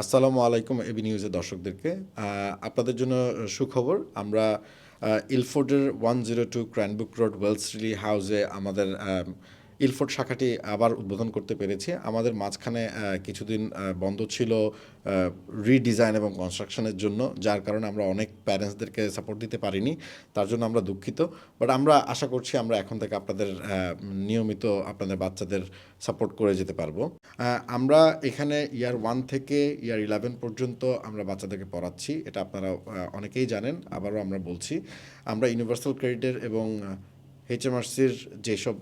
আসসালামু আলাইকুম এবি নিউজের দর্শকদেরকে। আপনাদের জন্য সুখবর আমরা ইলফোর্ডের one zero two Cranbrook Road Wellesley হাউসে আমাদের আম, ইলফোর্ড শাখাটি আবার উদ্বোধন করতে পেরেছি। আমাদের মাঝখানে কিছুদিন বন্ধ ছিল রিডিজাইন এবং কনস্ট্রাকশনের জন্য, যার কারণে আমরা অনেক প্যারেন্টসদেরকে সাপোর্ট দিতে পারিনি, তার জন্য আমরা দুঃখিত। বাট আমরা আশা করছি আমরা এখন থেকে আপনাদের নিয়মিত আপনাদের বাচ্চাদের সাপোর্ট করে যেতে পারব। আমরা এখানে ইয়ার ওয়ান থেকে ইয়ার ইলেভেন পর্যন্ত আমরা বাচ্চাদেরকে পড়াচ্ছি, এটা আপনারা অনেকেই জানেন, আবারও আমরা বলছি। আমরা ইউনিভার্সাল ক্রেডিটের এবং এইচএমআরসির যেসব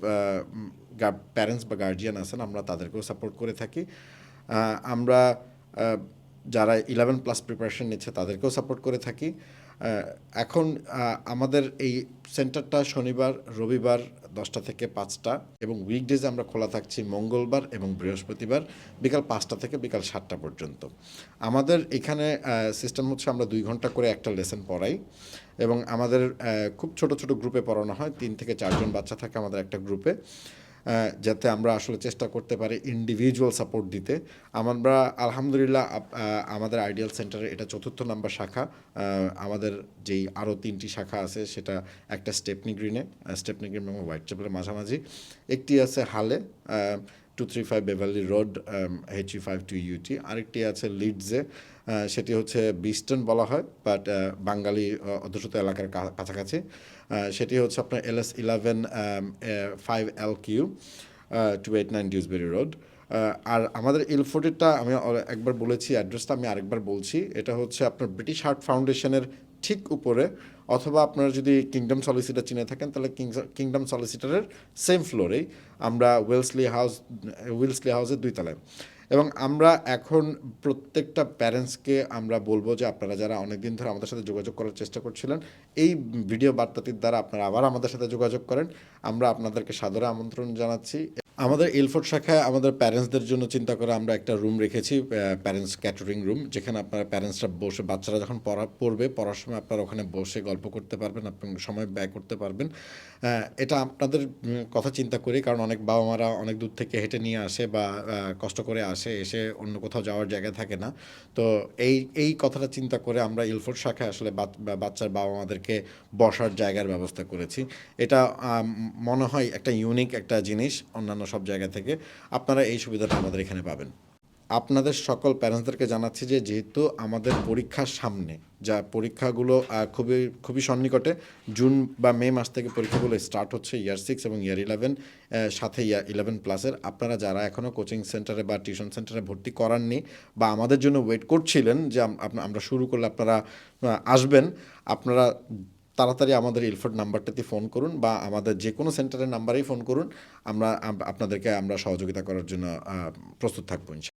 প্যারেন্টস বা গার্জিয়ান আছেন, আমরা তাদেরকেও সাপোর্ট করে থাকি। আমরা যারা ইলেভেন প্লাস প্রিপারেশন নিচ্ছে, তাদেরকেও সাপোর্ট করে থাকি। এখন আমাদের এই সেন্টারটা শনিবার, রবিবার দশটা থেকে পাঁচটা এবং উইকডেজে আমরা খোলা থাকছি মঙ্গলবার এবং বৃহস্পতিবার, বিকাল পাঁচটা থেকে বিকাল সাতটা পর্যন্ত। আমাদের এখানে সিস্টেম হচ্ছে আমরা দুই ঘণ্টা করে একটা লেসন পড়াই এবং আমাদের খুব ছোট ছোট গ্রুপে পড়ানো হয়। তিন থেকে চারজন বাচ্চা থাকে আমাদের একটা গ্রুপে যাতে আমরা আসলে চেষ্টা করতে পারি ইন্ডিভিজুয়াল সাপোর্ট দিতে। আমরা, আলহামদুলিল্লাহ আমাদের আইডিয়াল সেন্টারে এটা চতুর্থ নাম্বার শাখা আমাদের যেই আরও তিনটি শাখা আছে, সেটা একটা স্টেপনি গ্রিনে স্টেপনি গ্রিন এবং হোয়াইট চ্যাপেলের মাঝামাঝি। একটি আছে হালে two three five Beverley Road H five two UT আরেকটি আছে লিডসে সেটি হচ্ছে বিস্টন বলা হয় বাট বাঙালি অধ্যুষিত এলাকার কাছাকাছি। সেটি হচ্ছে আপনার L S eleven five L Q two eight nine Dewsbury Road আর আমাদের ইলফোর্ডেরটা আমি একবার বলেছি অ্যাড্রেসটা আমি আরেকবার বলছি। এটা হচ্ছে আপনার ব্রিটিশ হার্ট ফাউন্ডেশনের ঠিক উপরে, অথবা আপনারা যদি কিংডম সলিসিটার চিনে থাকেন, তাহলে কিংডম সলিসিটারের সেম ফ্লোরেই আমরা ওয়েলসলি হাউস উইলসলি হাউসের দুই তলায়। এবং আমরা এখন প্রত্যেকটা প্যারেন্টসকে আমরা বলব যে আপনারা যারা অনেকদিন ধরে আমাদের সাথে যোগাযোগ করার চেষ্টা করছিলেন, এই ভিডিও বার্তাটির দ্বারা আপনারা আবার আমাদের সাথে যোগাযোগ করেন। আমরা আপনাদেরকে সাদরে আমন্ত্রণ জানাচ্ছি। আমাদের এলফোর্ড শাখায় আমাদের প্যারেন্টসদের জন্য চিন্তা করে আমরা একটা রুম রেখেছি প্যারেন্টস ক্যাটারিং রুম, যেখানে আপনারা প্যারেন্টসরা বসে, বাচ্চারা যখন পড়া, পড়বে, পড়ার সময় আপনারা ওখানে বসে গল্প করতে পারবেন, আপনি সময় ব্যয় করতে পারবেন। এটা আপনাদের কথা চিন্তা করি, কারণ অনেক বাবা মারা অনেক দূর থেকে হেঁটে নিয়ে আসে বা কষ্ট করে আসে, এসে অন্য কোথাও যাওয়ার জায়গা থাকে না। তো এই এই কথাটা চিন্তা করে আমরা ইলফোর্ড শাখায় আসলে বাচ- বাচ্চার বাবা মাদেরকে বসার জায়গার ব্যবস্থা করেছি। এটা মনে হয় একটা ইউনিক একটা জিনিস, অন্যান্য সব জায়গা থেকে আপনারা এই সুবিধাটা আমাদের এখানে পাবেন। আপনাদের সকল প্যারেন্টসদেরকে জানাচ্ছি যে, যেহেতু আমাদের পরীক্ষার সামনে, যা পরীক্ষাগুলো খুবই খুবই সন্নিকটে, জুন বা মে মাস থেকে পরীক্ষাগুলো স্টার্ট হচ্ছে ইয়ার সিক্স এবং ইয়ার ইলেভেন সাথে ইয়ার ইলেভেন প্লাসের আপনারা যারা এখনও কোচিং সেন্টারে বা টিউশন সেন্টারে ভর্তি করাননি বা আমাদের জন্য ওয়েট করছিলেন যে আমরা শুরু করলে আপনারা আসবেন, আপনারা তাড়াতাড়ি আমাদের ইলফোর্ড নাম্বারটাতে ফোন করুন বা আমাদের যে কোনো সেন্টারের নাম্বারেই ফোন করুন আমরা আপনাদেরকে আমরা সহযোগিতা করার জন্য প্রস্তুত থাকব।